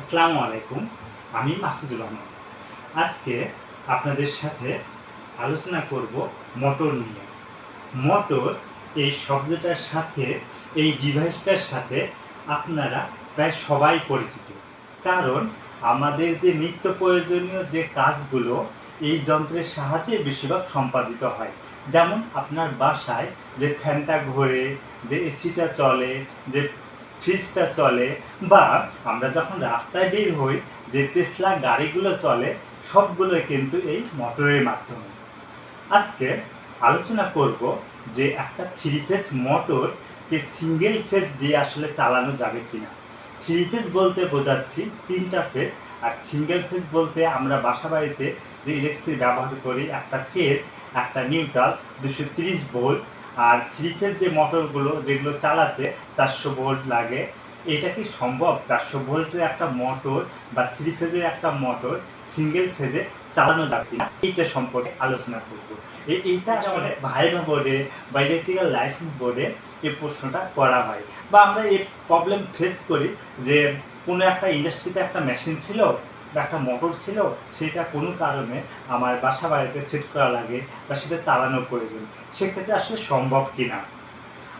আসসালামু আলাইকুম, আমি মাহফুজুর রহমান। আজকে আপনাদের সাথে আলোচনা করব মোটর নিয়ে। মোটর এই শব্দটার সাথে, এই ডিভাইসটার সাথে আপনারা প্রায় সবাই পরিচিত। কারণ আমাদের যে নিত্য প্রয়োজনীয় যে কাজগুলো, এই যন্ত্রের সাহায্যে বেশিরভাগ সম্পাদিত হয়। যেমন আপনার বাসায় যে ফ্যানটা ঘোরে, যে এসিটা চলে, যে ফ্রিজটা চলে বা আমরা যখন রাস্তায় বের হই যে তেসলা গাড়িগুলো চলে, সবগুলো কিন্তু এই মোটরের মাধ্যমে। আজকে আলোচনা করব যে একটা থ্রি ফেজ মোটরকে সিঙ্গেল ফেজ দিয়ে আসলে চালানো যাবে কিনা। থ্রি ফেজ বলতে বোঝাচ্ছি তিনটা ফেজ আর সিঙ্গেল ফেজ বলতে আমরা বাসা বাড়িতে যে ইলেকট্রিক ব্যবহার করি, একটা ফেজ একটা নিউট্রাল দুশো তিরিশ ভোল্ট আর থ্রি ফেজ যে মোটরগুলো যেগুলো চালাতে চারশো ভোল্ট লাগে এটা কি সম্ভব? চারশো ভোল্টের একটা মোটর বা থ্রি ফেজের একটা মোটর সিঙ্গেল ফেজে চালানো যাবে না এইটা সম্পর্কে আলোচনা করব। এই- এইটা আসলে ভাইভা বোর্ডে বা ইলেকট্রিক্যাল লাইসেন্স বোর্ডে এই প্রশ্নটা করা হয়। বা আমরা এই প্রবলেম ফেস করি যে কোনো একটা ইন্ডাস্ট্রিতে একটা মেশিন ছিল একটা মোটর ছিল, সেটা কোনো কারণে আমার বাসা বাড়িতে সেট করা লাগে বা সেটা চালানোর প্রয়োজন। সেক্ষেত্রে আসলে সম্ভব কি না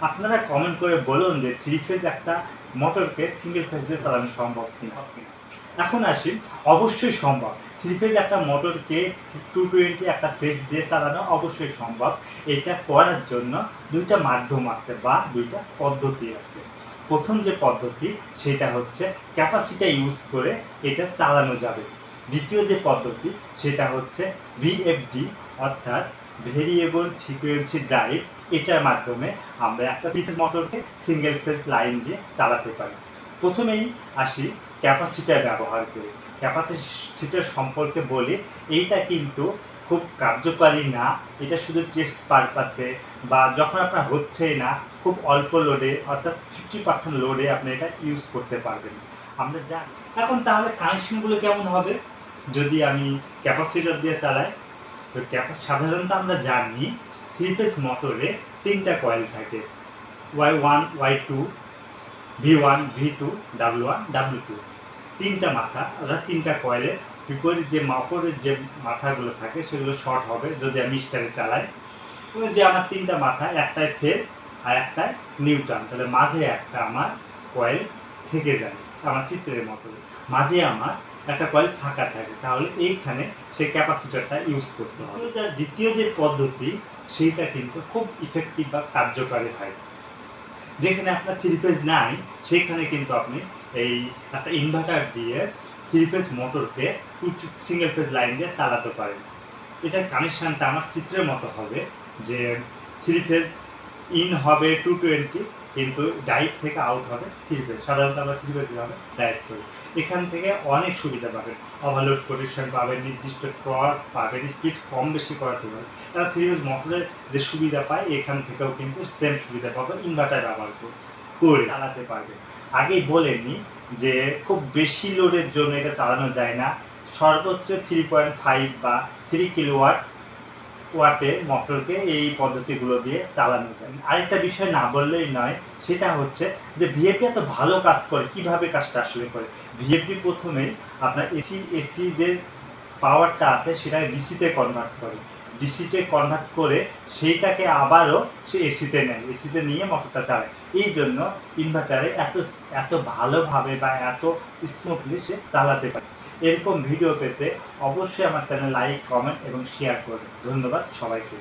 আপনারা কমেন্ট করে বলুন যে থ্রি ফেজ একটা মোটরকে সিঙ্গেল ফেজ দিয়ে চালানো সম্ভব কিনা। এখন আসি, অবশ্যই সম্ভব। থ্রি ফেজ একটা মোটরকে টু টোয়েন্টি একটা ফেজ দিয়ে চালানো অবশ্যই সম্ভব। এটা করার জন্য দুইটা মাধ্যম আছে বা দুইটা পদ্ধতি আছে। প্রথম যে পদ্ধতি, সেটা হচ্ছে ক্যাপাসিটি ইউজ করে এটা চালানো যাবে। দ্বিতীয় যে পদ্ধতি, সেটা হচ্ছে ভিএফডি অর্থাৎ ভেরিয়েবল ফ্রিকোয়েন্সি ড্রাইভ এটার মাধ্যমে আমরা একটা ফেজ মোটরকে সিঙ্গেল ফেজ লাইন দিয়ে চালাতে পারি। প্রথমেই আসি ক্যাপাসিটার ব্যবহার করে। ক্যাপাসিটার সম্পর্কে বলি, এইটা কিন্তু খুব কার্যকারী না। এটা শুধু টেস্ট পারপাসে বা যখন আপনার হচ্ছেই না, খুব অল্প লোডে অর্থাৎ ফিফটি পার্সেন্ট লোডে আপনি এটা ইউজ করতে পারবেন। আমরা জানি। এখন তাহলে কানেকশনগুলো কেমন হবে? যদি আমি ক্যাপাসিটার দিয়ে চালাই, তো সাধারণত আমরা জানি থ্রি ফেজ মোটরে তিনটা কয়েল থাকে। Y one Y two V one V two W one W two তিনটা মাথা, অর্থাৎ তিনটা কয়েলের বিপরীত যে মাপরের যে মাথাগুলো থাকে, সেগুলো শর্ট হবে, যদি আমি স্টারে চালাই। এবং যে আমার তিনটা মাথা একটায় ফেস আর একটায় নিউটন তাহলে মাঝে একটা আমার কয়েল থেকে যায়, আমার চিত্রের মতো। মাঝে আমার একটা কয়েল ফাঁকা থাকে, তাহলে এইখানে সেই ক্যাপাসিটারটা ইউজ করতে হবে। দ্বিতীয় যে- দ্বিতীয় যে পদ্ধতি, সেইটা কিন্তু খুব ইফেক্টিভ বা কার্যকারী হয়। যেখানে আপনার থ্রি পেজ নাই, সেইখানে কিন্তু আপনি এই একটা ইনভার্টার দিয়ে থ্রি পেজ মোটরকে টু সিঙ্গেল পেজ লাইন দিয়ে চালাতে পারেন। এটার কানেকশানটা আমার চিত্রের মতো হবে যে থ্রি পেজ ইন হবে টু টোয়েন্টি কিন্তু ডাইট থেকে আউট হবে থ্রি পেজ সাধারণত আমরা থ্রি পেজ হবে ডাইট করি। এখান থেকে অনেক সুবিধা পাবেন। ওভারলোড প্রোটেকশন পাবেন, নির্দিষ্ট টর্ক পাবেন স্পিড কম বেশি করাতে পারবেন তারা থ্রি পেজ মোটরের যে সুবিধা পায়, এখান থেকেও কিন্তু সেম সুবিধা পাবেন ইনভার্টার ব্যবহার করে। করে চালাতে পারবে। আগেই বলেনি যে খুব বেশি লোডের জন্য এটা চালানো যায় না। সর্বোচ্চ থ্রি পয়েন্ট ফাইভ বা থ্রি কিলোওয়াট ওয়াটের মোটরকে এই পদ্ধতিগুলো দিয়ে চালানো যায়। আরেকটা বিষয় না বললেই নয়, সেটা হচ্ছে যে ভিএপি এত ভালো কাজ করে, কীভাবে কাজটা আসলে করে? ভিএপি প্রথমেই আপনার এসি এসি যে পাওয়ারটা আছে সেটা ডিসিতে কনভার্ট করে। ডিসিতে কনভার্ট করে সেইটাকে আবারও সে এসিতে নেয় এসিতে নিয়ে মোটরটা চালায়। এই জন্য ইনভার্টারে এত এত ভালোভাবে বা এত স্মুথলি সে চালাতে পারে। এরকম ভিডিও পেতে অবশ্যই আমার চ্যানেল লাইক কমেন্ট এবং শেয়ার করবে ধন্যবাদ সবাইকে।